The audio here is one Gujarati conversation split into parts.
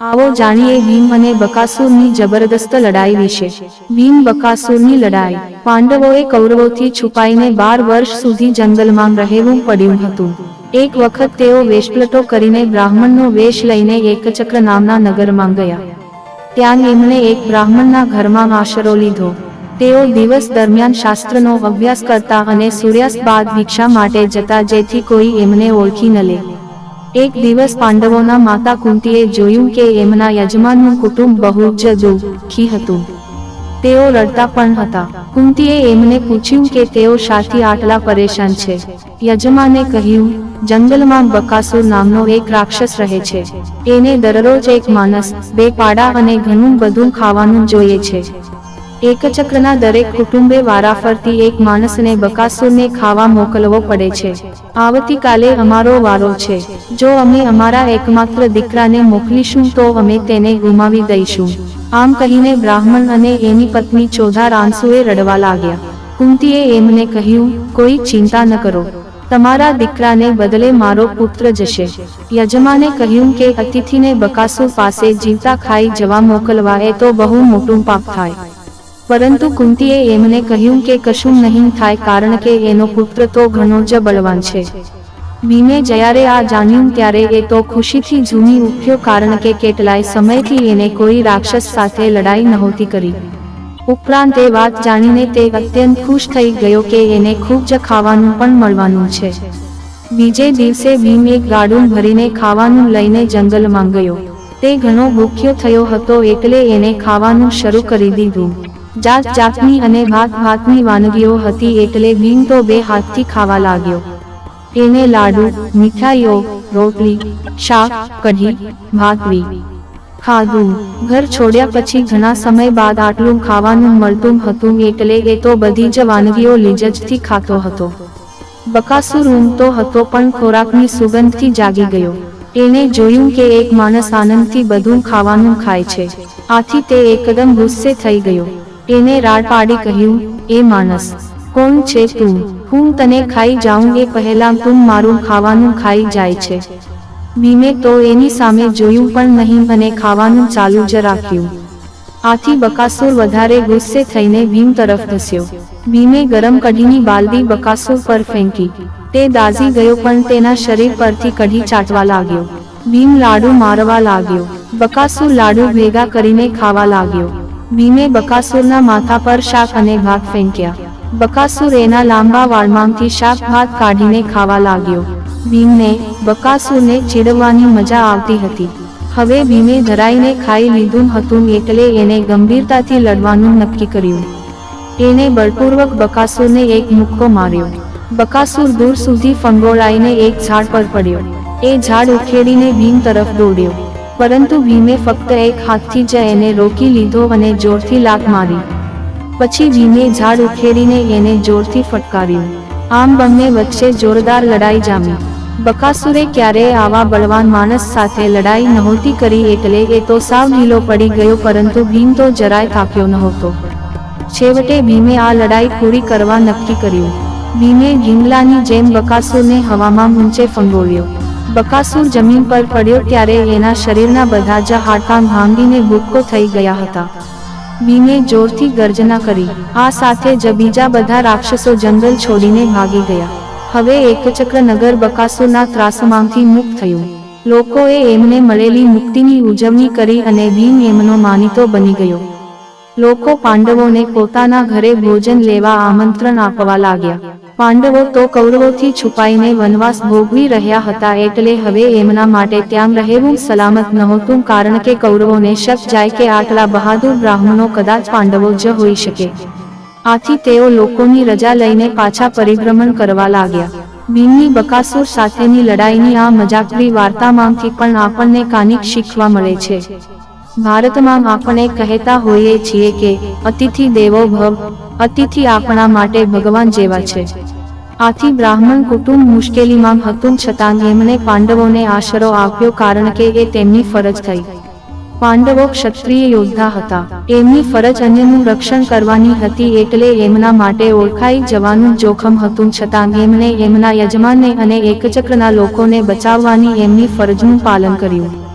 આવો જાણીએ ભીમ અને બકાસુરની જબરદસ્ત લડાઈ વિશે. ભીમ બકાસુરની લડાઈ પાંડવોએ કૌરવોથી છુપાઈને બાર વર્ષ સુધી જંગલમાં રહેવું પડ્યું હતું. એક વખત તેઓ વેશપલટો કરીને બ્રાહ્મણનો વેશ લઈને એકચક્ર નામના નગરમાં ગયા. ત્યાં એમણે એક બ્રાહ્મણના ઘરમાં આશરો લીધો. તેઓ દિવસ દરમિયાન શાસ્ત્રનો અભ્યાસ કરતા અને સૂર્યાસ્ત બાદ ભિક્ષા માટે જતા જેથી કોઈ એમને ઓળખી ન લે. એક દિવસ પાંડવોના માતા કુંતીએ જોયું કે એમના યજમાનનું કુટુંબ બહુ જ દુઃખી હતું. તેઓ રડતા પણ હતા. કુંતીએ એમને પૂછ્યું કે તેઓ શાથી આટલા પરેશાન છે. યજમાને કહ્યું, જંગલમાં બકાસુર નામનો એક રાક્ષસ રહે છે. એને દરરોજ એક માણસ, બે પાડા અને ઘણું બધું ખાવાનું જોઈએ છે. એકચક્રના દરેક કુટુંબે વારાફરતી એક માણસને બકાસુરને ખાવા મોકલવો પડે છે. આવતીકાલે અમારો વારો છે. જો અમે અમારા એકમાત્ર દીકરાને મોકલીશું તો અમે તેને ગુમાવી દઈશું. આમ કહીને બ્રાહ્મણ અને એની પત્ની ચોધા રાંસુએ રડવા લાગ્યા. કુંતીએ એમને કહ્યું, કોઈ ચિંતા ન કરો. તમારા દીકરાને બદલે મારો પુત્ર જશે. યજમાને કહ્યું કે, અતિથિને બકાસુર પાસે જીવતા ખાઈ જવા મોકલવા એ તો બહુ મોટું પાપ થાય. પરંતુ કુંતીએ એમને કહ્યું કે કશું નહીં થાય કારણ કે એનો પુત્ર તો ઘણો જ બળવાન છે. ભીમે જ્યારે આ જાણ્યું ત્યારે એ તો ખુશીથી ઝૂમી ઉઠ્યો કારણ કે કેટલાય સમયથી એને કોઈ રાક્ષસ સાથે લડાઈ નહોતી કરી. ઉપરાંત એ વાત જાણીને તે અત્યંત ખુશ થઈ ગયો કે એને ખૂબ જ ખાવાનું પણ મળવાનું છે. બીજે દિવસે ભીમ એક ગાડું ભરીને ખાવાનું લઈને જંગલમાં ગયો. તે ઘણો ભૂખ્યો થયો હતો એટલે એને ખાવાનું શરૂ કરી દીધું. જાત જાતની અને ભાત ભાતની વાનગીઓ હતી એટલે ભીમ તો બે હાથથી ખાવા લાગ્યો. એને લાડુ, મીઠાઈઓ, રોટલી, શાક, કઢી ભાતવી ખાધું. ઘર છોડ્યા પછી ઘણા સમય બાદ આટલું ખાવાનું મળતું હતું એટલે એ તો બધી જ વાનગીઓ લીજજથી ખાતો હતો. બકાસુર ઊંઘતો હતો પણ ખોરાકની સુગંધથી જાગી ગયો. એને જોયું કે એક માણસ આનંદથી બધું ખાવાનું ખાય છે. આથી તે એકદમ ગુસ્સે થઈ ગયો. એને રાડ પાડી કહ્યું, એ માણસ, કોણ છે તું? હું તને ખાઈ જાઉં, એ પહેલા તું મારું ખાવાનું ખાઈ જાય છે. ભીમે તો એની સામે જોયું પણ નહીં અને ખાવાનું ચાલુ જ રાખ્યું. આથી બકાસુર વધારે ગુસ્સે થઈને ભીમ તરફ ધસ્યો. ભીમે ગરમ કઢીની બાલદી બકાસુર પર ફેંકી. તે દાઝી ગયો પણ તેના શરીર પરથી કઢી ચાટવા લાગ્યો. ભીમ લાડુ મારવા લાગ્યો. બકાસુર લાડુ ભેગા કરીને ખાવા લાગ્યો. ભીમે બકાસુરના માથા પર શાક અને ભાત ફેંક્યા. બકાસુર એના લાંબા વાળમાંથી શાક ભાત કાઢીને ખાવા લાગ્યો. ભીમને બકાસુરને ચીડવવાની મજા આવતી હતી. હવે ભીમે ધરાઈને ખાઈ લીધું હતું એટલે એને ગંભીરતાથી લડવાનું નક્કી કર્યું. એને બળપૂર્વક બકાસુરને એક મુક્કો માર્યો. બકાસુર દૂર સુધી ફંગોળાઈને એક ઝાડ પર પડ્યો. એ ઝાડ ઉખેડીને ભીમ તરફ દોડ્યો. પરંતુ ભીમે ફક્ત એક હાથથી જ એને રોકી લીધો અને જોરથી લાત મારી. પછી ભીમે ઝાડ ઉખેડીને એને જોરથી ફટકાર્યું. આમ બંને વચ્ચે જોરદાર લડાઈ જામી. બકાસુરે ક્યારેય આવા બળવાન માણસ સાથે લડાઈ નહોતી કરી એટલે એ તો સાવ ઢીલો પડી ગયો પરંતુ ભીમ તો જરાય થાક્યો નહોતો. છેવટે ભીમે આ લડાઈ પૂરી કરવા નક્કી કર્યું. ભીમે ઢીંગલાની જેમ બકાસુરને હવામાં ઊંચે ફંગોળ્યો. બકાસુર જમીન પર પડ્યો ત્યારે એના શરીરના બધા જ હાડકાં ભાંગીને ભૂક્કો થઈ ગયા હતા. ભીમે જોરથી ગર્જના કરી. આ સાથે જ બીજા બધા રાક્ષસો જંગલ છોડીને ભાગી ગયા. હવે એકચક્ર નગર બકાસુરના ત્રાસમાંથી મુક્ત થયું. લોકોએ એમને મળેલી મુક્તિની ઉજવણી કરી અને ભીમ એમનો માનીતો બની ગયો. લોકો પાંડવોને પોતાના ઘરે ભોજન લેવા આમંત્રણ આપવા લાગ્યા. પાંડવો તો કૌરવોથી છુપાઈને વનવાસ ભોગવી રહ્યા હતા એટલે હવે એમના માટે ત્યાં રહેવું સલામત નહોતું કારણ કે કૌરવોને શક જાય કે આટલા બહાદુર બ્રાહ્મણો કદાચ પાંડવો જ હોઈ શકે. આથી તેઓ લોકોની રજા લઈને પાછા પરિભ્રમણ કરવા લાગ્યા. ભીમની બકાસુર સાથેની લડાઈની આ મજાકરી વાર્તામાંથી પણ આપણને કાનિક શીખવા મળે છે. ભારતમાં આપણે કહેતા હોઈએ છીએ કે અતિથિ દેવો ભવ, અતિથિ આપણા માટે ભગવાન જેવા છે. આથી બ્રાહ્મણ કુટુંબ મુશ્કેલીમાં હતું છતાં એમણે પાંડવોને આશરો આપ્યો કારણ કે એ તેમની ફરજ થઈ. પાંડવો ક્ષત્રિય યોદ્ધા હતા. એમની ફરજ અન્યનું રક્ષણ કરવાની હતી એટલે એમના માટે ઓળખાઈ જવાનું જોખમ હતું છતાં એમણે એમના યજમાનને અને એકચક્રના લોકોને બચાવવાની એમની ફરજનું પાલન કર્યું.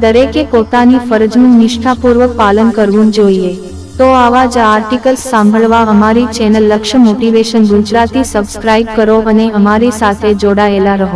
દરેકે પોતાની ફરજનું નિષ્ઠાપૂર્વક પાલન કરવું જોઈએ. તો આવા જ આર્ટિકલ્સ સાંભળવા અમારી ચેનલ લક્ષ્ય મોટિવેશન ગુજરાતી સબસ્ક્રાઇબ કરો અને અમારી સાથે જોડાયેલા રહો.